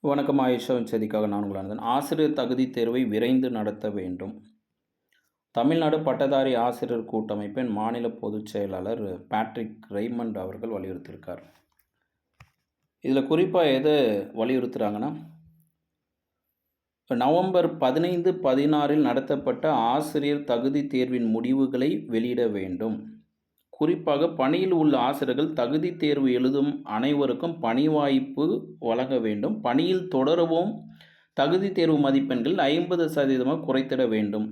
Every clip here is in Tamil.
வணக்கம் ஆயுஷாவின் செய்திக்காக நான் உங்களானதன் ஆசிரியர் தகுதி தேர்வை விரைந்து நடத்த வேண்டும். தமிழ்நாடு பட்டதாரி ஆசிரியர் கூட்டமைப்பின் மாநில பொதுச் செயலாளர் பேட்ரிக் ரெய்மண்ட் அவர்கள் வலியுறுத்தியிருக்கார். இதில் குறிப்பாக எதை வலியுறுத்துகிறாங்கன்னா நவம்பர் பதினைந்து பதினாறில் நடத்தப்பட்ட ஆசிரியர் தகுதி தேர்வின் முடிவுகளை வெளியிட வேண்டும். குறிப்பாக பணியில் உள்ள ஆசிரியர்கள் தகுதி தேர்வு எழுதும் அனைவருக்கும் பணி வாய்ப்பு வழங்க வேண்டும். பணியில் தொடரவும் தகுதி தேர்வு மதிப்பெண்கள் ஐம்பது சதவீதமாக குறைத்திட வேண்டும்.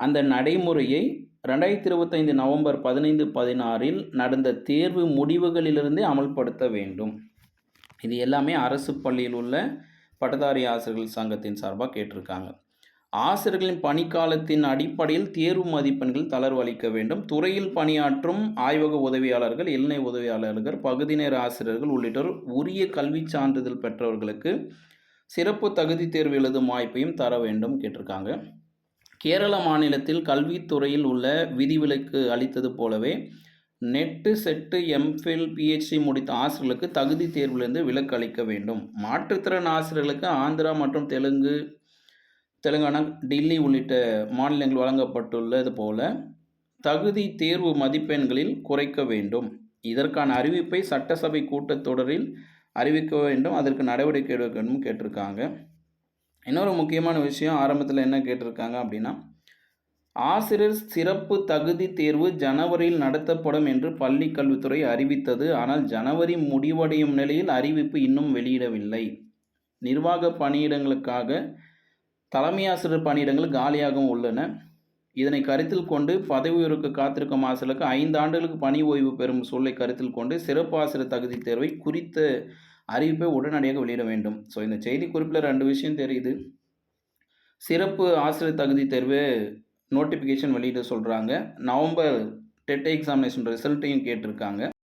அந்த நடைமுறையை ரெண்டாயிரத்தி இருபத்தைந்து நவம்பர் பதினைந்து பதினாறில் நடந்த தேர்வு முடிவுகளிலிருந்தே அமல்படுத்த வேண்டும். இது எல்லாமே அரசு பள்ளியில் உள்ள பட்டதாரி ஆசிரியர்கள் சங்கத்தின் சார்பாக கேட்டிருக்காங்க. ஆசிரியர்களின் பணிக்காலத்தின் அடிப்படையில் தேர்வு மதிப்பெண்கள் தளர்வு அளிக்க வேண்டும். துறையில் பணியாற்றும் ஆய்வக உதவியாளர்கள் இளநிலை உதவியாளர்கள் பகுதி நேர ஆசிரியர்கள் உள்ளிட்டோர் உரிய கல்வி சான்றிதழ் பெற்றவர்களுக்கு சிறப்பு தகுதி தேர்வு எழுதும் வாய்ப்பையும் தர வேண்டும் கேட்டிருக்காங்க. கேரள மாநிலத்தில் கல்வித்துறையில் உள்ள விதிவிலக்கு அளித்தது போலவே நெட்டு செட்டு எம்ஃபில் பிஹெச்டி முடித்த ஆசிரியர்களுக்கு தகுதி தேர்விலிருந்து விலக்கு அளிக்க வேண்டும். மாற்றுத்திறன் ஆசிரியர்களுக்கு ஆந்திரா மற்றும் தெலுங்கு தெலுங்கானா டில்லி உள்ளிட்ட மாநிலங்கள் வழங்கப்பட்டுள்ளது போல தகுதி தேர்வு மதிப்பெண்களில் குறைக்க வேண்டும். இதற்கான அறிவிப்பை சட்டசபை கூட்டத்தொடரில் அறிவிக்க வேண்டும். அதற்கு நடவடிக்கை எடுக்க வேண்டும் கேட்டிருக்காங்க. இன்னொரு முக்கியமான விஷயம் ஆரம்பத்தில் என்ன கேட்டிருக்காங்க அப்படின்னா ஆசிரியர் சிறப்பு தகுதி தேர்வு ஜனவரியில் நடத்தப்படும் என்று பள்ளி கல்வித்துறை அறிவித்தது. ஆனால் ஜனவரி முடிவடையும் நிலையில் அறிவிப்பு இன்னும் வெளியிடவில்லை. நிர்வாக பணியிடங்களுக்காக தலைமை ஆசிரியர் பணியிடங்கள் காலியாகவும் உள்ளன. இதனை கருத்தில் கொண்டு பதவி உயர்வுக்கு காத்திருக்கும் ஆசிரியர்களுக்கு ஐந்து ஆண்டுகளுக்கு பணி ஓய்வு பெறும் சூழலை கருத்தில் கொண்டு சிறப்பு ஆசிரியர் தகுதி தேர்வை குறித்த அறிவிப்பை உடனடியாக வெளியிட வேண்டும். ஸோ இந்த செய்தி குறிப்பில் ரெண்டு விஷயம் தெரியுது. சிறப்பு ஆசிரியர் தகுதி தேர்வு நோட்டிஃபிகேஷன் வெளியிட சொல்கிறாங்க நவம்பர் டெட் எக்ஸாமினேஷன் ரிசல்ட்டையும் கேட்டிருக்காங்க.